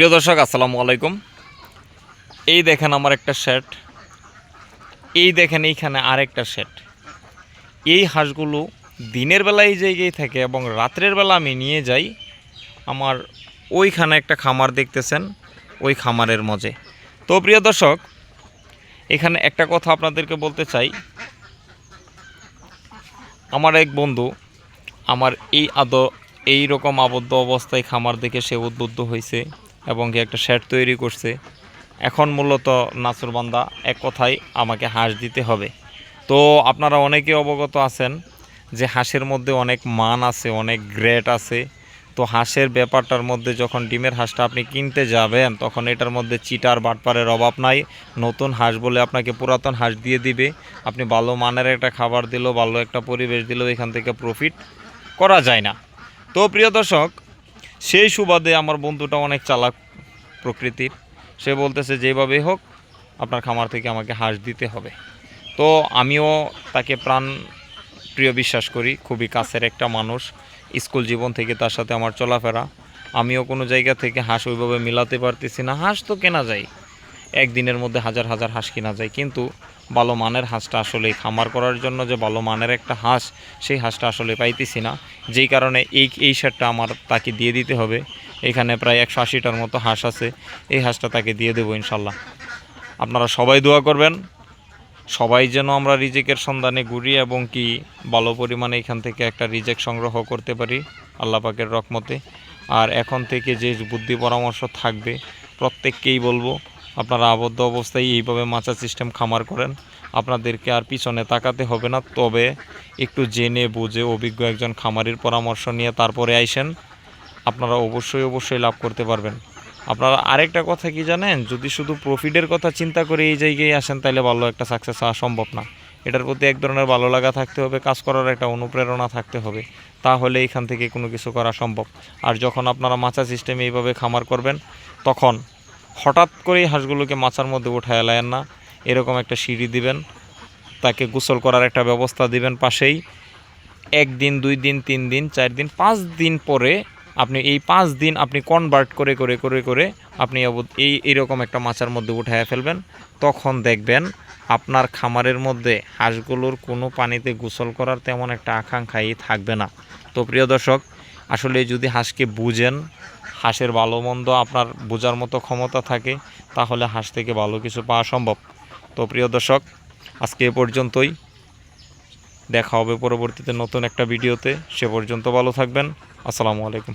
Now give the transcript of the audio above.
প্রিয় দর্শক, আসসালামু আলাইকুম। এই দেখেন আমার একটা শেড এই দেখেন এইখানে আরেকটা শেড এই হাঁসগুলো দিনের বেলা এই জায়গায় থাকে এবং রাত্রের বেলা আমি নিয়ে যাই, আমার ওইখানে একটা খামার দেখতেছেন, ওই খামারের মজে। তো প্রিয় দর্শক, এখানে একটা কথা আপনাদেরকে বলতে চাই। আমার এক বন্ধু, আমার এই আদ এই রকম আবদ্ধ অবস্থায় খামার দেখে সে উদ্বুদ্ধ হয়েছে এবং কি একটা শেড তৈরি করছে। এখন মূলত নাসুরবান্দা এক কথায় আমাকে হাঁস দিতে হবে। তো আপনারা অনেকে অবগত আছেন যে হাঁসের মধ্যে অনেক মান আছে, অনেক গ্রেড আছে। তো হাঁসের ব্যাপারটার মধ্যে যখন ডিমের হাঁসটা আপনি কিনতে যাবেন, তখন এটার মধ্যে চিটার বাটপারের অভাব নাই। নতুন হাঁস বলে আপনাকে পুরাতন হাঁস দিয়ে দিবে। আপনি ভালো মানের একটা খাবার দিল, ভালো একটা পরিবেশ দিল, এখান থেকে প্রফিট করা যায় না। তো প্রিয় দর্শক, সেই সুবাদে আমার বন্ধুটা অনেক চালাক প্রকৃতির। সে বলতেছে, যেভাবে হোক, আপনার খামার থেকে আমাকে হাঁস দিতে হবে। তো আমিও তাকে প্রাণ প্রিয় বিশ্বাস করি, খুবই কাছের একটা মানুষ। স্কুল জীবন থেকে তার সাথে আমার চলাফেরা। আমিও কোনো জায়গা থেকে হাঁস ওইভাবে মিলাতে পারতেছি না। হাঁস তো কেনা যায়। একদিনের মধ্যে হাজার হাজার হাঁস কেনা যায়। কিন্তু ভালো মানের হাঁসটা আসলে খামার করার জন্য যে ভালো মানের একটা হাঁস, সেই হাঁসটা আসলে পাইতেছি না। যেই কারণে এই এই শার্টটা আমার তাকে দিয়ে দিতে হবে। এখানে প্রায় একশো আশিটার মতো হাঁস আছে। এই হাঁসটা তাকে দিয়ে দেবো ইনশাল্লাহ। আপনারা সবাই দোয়া করবেন। সবাই যেন আমরা রিজেকের সন্ধানে ঘুরি এবং কি ভালো পরিমাণে এখান থেকে একটা রিজেক সংগ্রহ করতে পারি আল্লাহ পাকের রকমতে আর এখন থেকে যে বুদ্ধি পরামর্শ থাকবে, প্রত্যেককেই বলব আপনারা আবদ্ধ অবস্থায় এইভাবে মাচা সিস্টেম খামার করেন, আপনাদেরকে আর পিছনে তাকাতে হবে না। তবে একটু জেনে বুঝে অভিজ্ঞ একজন খামারির পরামর্শ নিয়ে তারপরে আইসেন, আপনারা অবশ্যই অবশ্যই লাভ করতে পারবেন। আপনারা আরেকটা কথা কি জানেন? যদি শুধু প্রফিটের কথা চিন্তা করে এই জায়গায় আসেন তাহলে ভালো একটা সাকসেস হওয়া সম্ভব না। এটার প্রতি এক ধরনের ভালো লাগা থাকতে হবে, কাজ করার একটা অনুপ্রেরণা থাকতে হবে। তাহলে এখান থেকে কোনো কিছু করা সম্ভব। আর যখন আপনারা মাচা সিস্টেমে এইভাবে খামার করবেন, তখন হঠাৎ করেই হাঁসগুলোকে মাচার মধ্যে উঠায় লায়েন না। এরকম একটা সিঁড়ি দিবেন, তাকে গোসল করার একটা ব্যবস্থা দিবেন পাশেই। একদিন, দুই দিন, তিন দিন, চার দিন, পাঁচ দিন পরে আপনি, এই পাঁচ দিন আপনি কনভার্ট করে করে করে করে আপনি এই এরকম একটা মাচার মধ্যে উঠায় ফেলবেন। তখন দেখবেন আপনার খামারের মধ্যে হাঁসগুলোর কোনো পানিতে গোসল করার তেমন একটা আকাঙ্ক্ষাই থাকবে না। তো প্রিয় দর্শক, আসলে যদি হাঁসকে বুঝেন হাঁসের ভালো মন্দ আপনার বোঝার মতো ক্ষমতা থাকে, তাহলে হাঁস থেকে ভালো কিছু পাওয়া সম্ভব। তো প্রিয় দর্শক, আজকে এ পর্যন্তই। দেখা হবে পরবর্তীতে নতুন একটা ভিডিওতে। সে পর্যন্ত ভালো থাকবেন। আসসালামু আলাইকুম।